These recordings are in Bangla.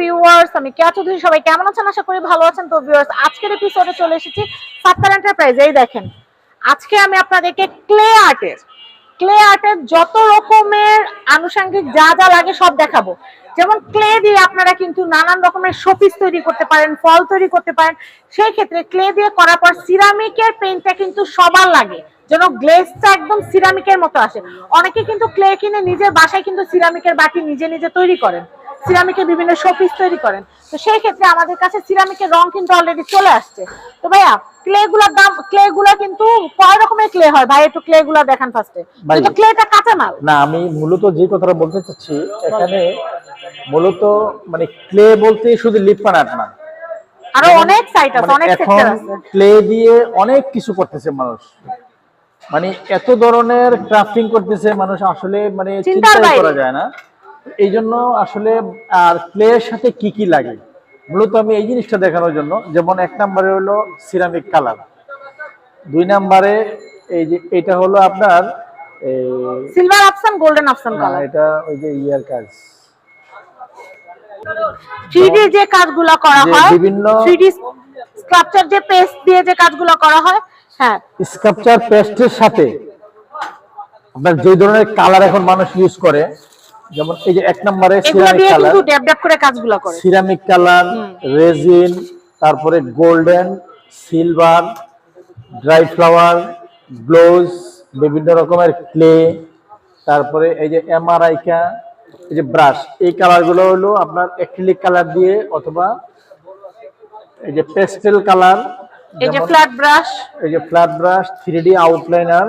ভিউয়ার্স আমি কেয়া চৌধুরী সবাই কেমন আছেন? আশা করি ভালো আছেন। তো ভিউয়ার্স আজকের এপিসোডে চলে এসেছি সাত্তার দেখেন, আজকে আমি আপনাদেরকে ক্লে আর্টের ক্লে আর্টের যত রকমের আনুষঙ্গিক যা যা লাগে সব দেখাবো। যেমন ক্লে দিয়ে আপনারা কিন্তু নানান রকমের শোপিস তৈরি করতে পারেন, ফল তৈরি করতে পারেন। সেই ক্ষেত্রে ক্লে দিয়ে করার পর সিরামিকের পেইন্টটা কিন্তু সবার লাগে। যেন গ্লেজটা একদম সিরামিকের মতো আসে। অনেকে কিন্তু ক্লে কিনে নিজের বাসায় কিন্তু সিরামিকের বাটি নিজে নিজে তৈরি করেন। সিরামিকের বিভিন্ন শোপিস তৈরি করেন। তো সেই ক্ষেত্রে আমাদের কাছে সিরামিকের রং কিন্তু অলরেডি চলে আসছে। তো ভাইয়া ক্লে গুলার দাম ক্লে গুলা কিন্তু কয় রকমের ক্লে হয়? ভাই একটু ক্লে গুলা দেখান ফার্স্টে কিন্তু ক্লেটা কাঁচা মাল? না আমি মূলত যে কথাটা বলতে চাচ্ছি এখানে মূলত মানে ক্লে বলতে শুধু লিপান আর্ট না। আরও অনেক সাইট আছে অনেক সেক্টর আছে। ক্লে দিয়ে অনেক কিছু করতেছে মানুষ। মানে এত ধরনের ক্রাফটিং করতেছে মানুষ আসলে মানে চিন্তাই করা যায় না। এই জন্য আসলে আর ক্লে এর সাথে কি কি লাগে? মূলত আমি এই জিনিসটা দেখানোর জন্য। যেমন এক নম্বরে হলো সিরামিক কালার দুই নম্বরে এই যে এটা হলো আপনার silver option golden option colour এটা ওই যে ইয়ার কাজ থ্রি যে কাজগুলো করা হয় বিভিন্ন- থ্রি ডি যে পেস্ট দিয়ে যে কাজগুলো করা হয় হ্যাঁ। স্কাল্পচার পেস্টের সাথে আপনার যে ধরনের কালার এখন মানুষ ইউজ করে যেমন এই যে এক নম্বরে সিরামিক কালার কিন্তু ড্যাব ড্যাব করে কাজগুলো করে। সিরামিক কালার রেজিন তারপরে golden silver dry flower gloss বিভিন্ন রকমের ক্লে তারপরে এই যে এমআরআইকা এই যে ব্রাশ এই কালারগুলো হলো আপনার অ্যাক্রিলিক কালার দিয়ে অথবা এই যে পেস্টেল কালার এই যে ফ্ল্যাট ব্রাশ এই যে flat brush three D outliner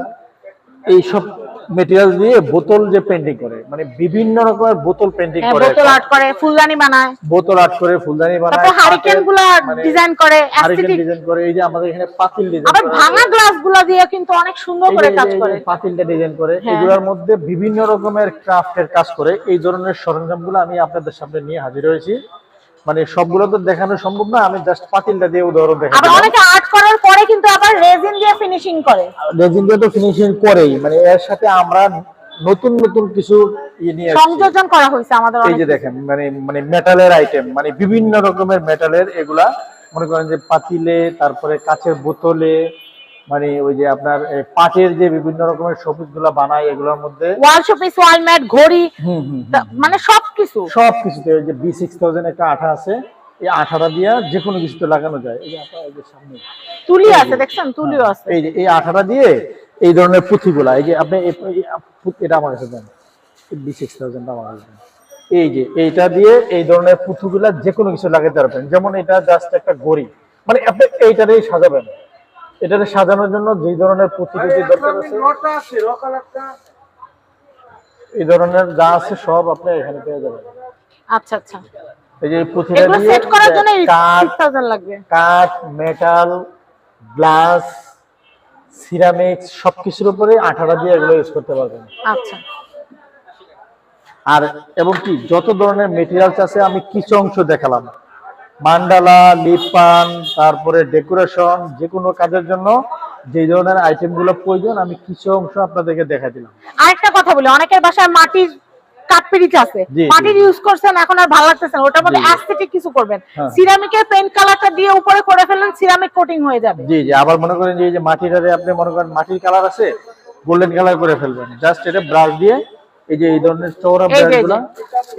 এইসব মেটেরিয়াল দিয়ে বোতল যে পেন্টিং করে মানে বিভিন্ন রকমের বোতল পেন্টিং করে। বোতল আর্ট করে ফুলদানি বানায়। বোতল আর্ট করে ফুলদানি বানায় তারপর হারিকেনগুলো ডিজাইন করে অ্যাস্থেটিক ডিজাইন করে এই যে আমাদের এখানে পাতিল ডিজাইন আবার ভাঙা গ্লাসগুলো দিয়ে কিন্তু অনেক সুন্দর করে কাজ করে। পাতিলটা ডিজাইন করে হ্যাঁ। এগুলোর মধ্যে বিভিন্ন রকমের ক্রাফটের কাজ করে এই ধরনের সরঞ্জামগুলো আমি আপনাদের সামনে নিয়ে হাজির হয়েছি। মানে সবগুলো তো দেখানো সম্ভব না আমি জাস্ট পাতিলটা দিয়ে উদাহরণ আবার দেখাচ্ছি অনেকে আর্ট করার পরে কিন্তু আবার রেজিন দিয়ে ফিনিশিং করে রেজিন দিয়ে তো ফিনিশিং করেই মানে এর সাথে আমরা নতুন নতুন কিছু। সংযোজন করা হয়েছে আমাদের এই যে দেখেন মানে মানে মেটালের আইটেম মানে বিভিন্ন রকমের মেটালের এগুলা মনে করেন যে পাতিলে তারপরে কাচের বোতলে মানে ওই যে আপনার পাটের যে বিভিন্ন রকমের শোপিসগুলা বানায় এগুলোর মধ্যে ওয়াল শোপিস ওয়াল ম্যাট ঘড়ি মানে সবকিছু। সব কিছুতে ওই যে বি সিক্স থাউজেন্ড একটা আঠা আছে এই আঠাটা দিয়ে যে কোনো কিছুতে লাগানো যায়। এই যে আঠা এই যে সামনে। তুলি আছে দেখছেন? তুলিও আছে। এই যে এই আঠাটা দিয়ে এই ধরনের পুঁথিগুলা এই যে আপনি এটা আমার কাছে দেন। বি সিক্স থাউজেন্ড আমার কাছে দেন। এই যে এইটা দিয়ে এই ধরনের পুঁথিগুলা যে কোনো কিছু লাগাতে পারবেন। যেমন এটা জাস্ট একটা গড়ি মানে আপনি এইটারেই সাজাবেন। এটারে সাজানোর জন্য যে ধরনের টুথি দরকার আছে এই ধরনের যা আছে সব আপনি এখানে পেয়ে যাবেন। আচ্ছা আচ্ছা। এই যে পুঁথিটা এগুলো দিয়ে সেট করার জন্য 6000 লাগবে। কাঠ মেটাল গ্লাস সিরামিক্স সবকিছুর উপরে আঠাটা দিয়ে এগুলো ইউজ করতে পারবেন। আচ্ছা। আর এবং কি যত ধরনের মেটেরিয়ালস আছে আমি কিছু অংশ দেখালাম। মান্ডালা লিপান তারপরে ডেকোরেশন যে কোনো কাজের জন্য যে ধরনের আইটেমগুলো প্রয়োজন আমি কিছু অংশ আপনাদেরকে দেখা দিলাম আরেকটা কথা বলি অনেকের বাসায় মাটির কাঠপিরিচ আছে জি, জি। মাটির ইউজ করছেন এখন আর ভালো লাগতেছে না ওটার মধ্যে জি, জি। অ্যাস্থেটিক কিছু করবেন হ্যাঁ। সিরামিকের পেইন্ট কালারটা দিয়ে উপরে করে সিরামিক কোটিং হয়ে যাবে জি জি আবার মনে করেন যে যে মাটিটারে আপনি মনে করেন মাটির কালার আছে গোল্ডেন কালার করে ফেলবেন জাস্ট এটা ব্রাশ দিয়ে এই যে এই ধরনের চৌড়া এই যে, ব্রাশগুলা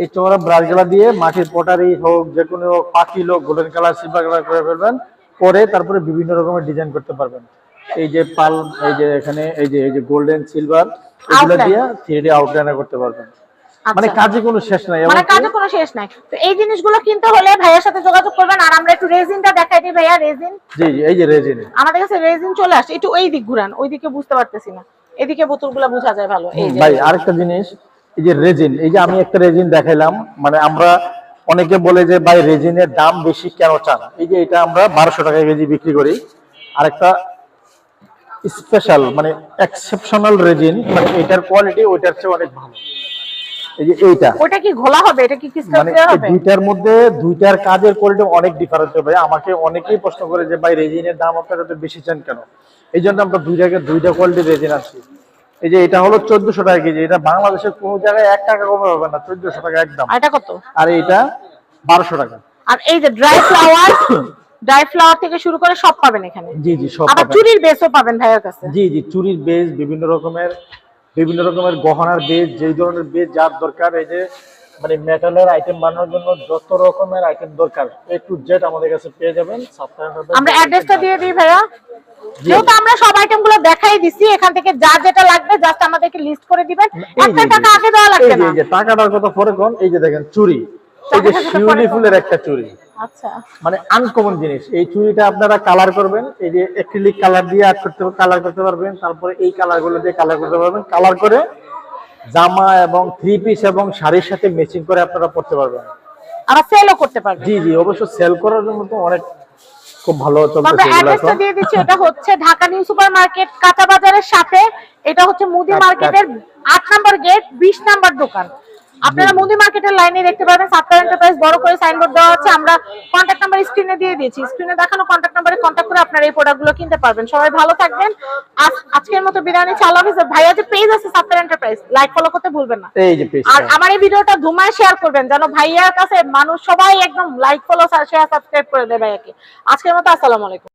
এই চৌড়া ব্রাশগুলা দিয়ে মাটির পটারি হোক যে কোনো পাতিল হোক গোল্ডেন কালার সিলভার কালার করে ফেলবেন পরে তারপরে বিভিন্ন রকমের ডিজাইন করতে পারবেন। এই যে পাল এই যে এখানে এই যে এই যে গোল্ডেন সিলভার এগুলো দিয়ে থ্রি ডি আউটলাইনার করতে পারবেন। মানে আচ্ছা। কাজে কোনো শেষ নাই মানে কাজে কোনো শেষ নাই। তো এই জিনিসগুলো কিনতে হলে ভাইয়ের সাথে যোগাযোগ করবেন আর আমরা একটু রেজিনটা দেখাই দিই ভাইয়া রেজিন। জি জি এই যে রেজিন। আমাদের কাছে রেজিন চলে আসছে একটু ওই দিক ঘুরান ওই দিকে বুঝতে পারতেছি না। এদিকে বোতলগুলো বোঝা যায় ভালো। ভাই আরেকটা জিনিস এই যে রেজিন এই যে আমি একটা রেজিন দেখাইলাম মানে আমরা অনেকে বলে যে ভাই রেজিনের দাম বেশি কেন চান? এই যে এটা আমরা বারোশো টাকা কেজি বিক্রি করি। আরেকটা স্পেশাল মানে এক্সেপশনাল রেজিন মানে এটার কোয়ালিটি ওইটার চেয়ে অনেক ভালো। এই যে এইটা। ওটা কি ঘোলা হবে? এটা কি ক্রিস্টাল মানে হবে? দুইটার মধ্যে দুইটার কাজের কোয়ালিটি অনেক ডিফারেন্স হবে। আমাকে অনেকেই প্রশ্ন করে যে ভাই রেজিনের দাম আপনারা তো বেশি চান কেন? এই জন্য আমরা দুই জায়গায় দুইটা কোয়ালিটির রেজিন আনছি। এই যে এটা হলো চোদ্দশো টাকা কেজি এটা বাংলাদেশের কোনো জায়গায় এক টাকা কমে হবে না চোদ্দশো টাকা একদম। আর এটা কত? আর এটা বারোশো টাকা। আর এই যে ড্রাই ফ্লাওয়ার ড্রাই ফ্লাওয়ার থেকে শুরু করে সব পাবেন এখানে। জি জি সব আবার। চুরির বেসও পাবেন ভাইয়ের কাছে। জি জি চুরির বেজ বিভিন্ন রকমের বিভিন্ন রকমের গহনার বেজ যেই ধরনের বেজ যার দরকার এই যে মানে মেটালের আইটেম বানানোর জন্য যত রকমের আইটেম দরকার এ টু জেড আমাদের কাছে পেয়ে যাবেন সাপ্তাহে আমরা অ্যাড্রেসটা দিয়ে দিই ভাইয়া। যেহেতু আমরা সব আইটেমগুলো দেখাই দিছি এখান থেকে যা যেটা লাগবে জাস্ট আমাদেরকে লিস্ট করে দিবেন। একটা টাকা আগে দেওয়া লাগবে না? এই যে টাকাটার কথা পরে কোন? এই যে দেখেন চুরি। এই যে শিউলি ফুলের একটা চুরি। আচ্ছা। মানে আনকমন জিনিস। এই চুড়িটা আপনারা কালার করবেন এই যে অ্যাক্রিলিক কালার দিয়ে আর্ট করতে কালার করতে পারবেন তারপরে এই কালারগুলো দিয়ে কালার করতে পারবেন। কালার করে জামা এবং থ্রি পিস এবং শাড়ির সাথে ম্যাচিং করে আপনারা পড়তে পারবেন। আবার সেলও করতে পারবেন। জি জি অবশ্য সেল করার জন্য তো অনেক খুব ভালো চলতেছে অ্যাড্রেসটা দিয়ে দিচ্ছি এটা হচ্ছে ঢাকা নিউ সুপার মার্কেট কাঁচা বাজারের সাথে এটা হচ্ছে মুদি মার্কেটের আট নম্বর গেট বিশ নম্বর দোকান। আপনারা মুদি মার্কেটের লাইনে দেখতে পাবেন সাতটা এন্টারপ্রাইজ বড় করে সাইনবোর্ড দেওয়া আছে আমরা কন্ট্যাক্ট নাম্বার স্ক্রিনে দিয়ে দিয়েছি। স্ক্রিনে দেখানো কন্ট্যাক্ট নাম্বারে কন্ট্যাক্ট করে আপনারা এই প্রোডাক্টগুলো কিনতে পারবেন। সবাই ভালো থাকবেন। আজকের মতো বিরিয়ানি চাল অফিস ভাইয়া যে পেজ আছে সাতটা এন্টারপ্রাইজ লাইক ফলো করতে ভুলবেন না। এই যে পেজ আর আমার এই ভিডিওটা ধুমায় শেয়ার করবেন যেন ভাইয়ার কাছে মানুষ সবাই একদম লাইক ফলো শেয়ার সাবস্ক্রাইব করে দেয় ভাইয়াকে। আজকের মতো আসসালামু আলাইকুম।